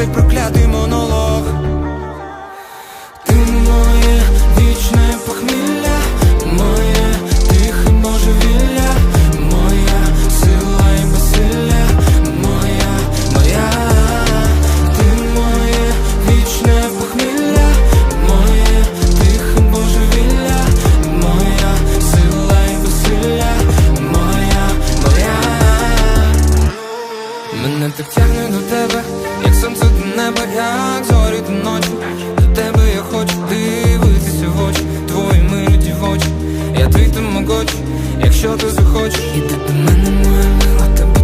цей проклятий монолог. Мене так тягне до тебе, як сонце до неба, як зорі до ночі. До тебе я хочу дивитися в очі, твої милі в очі. Я твій тамагочі, якщо ти захочеш, іди до мене, моя мила тебе.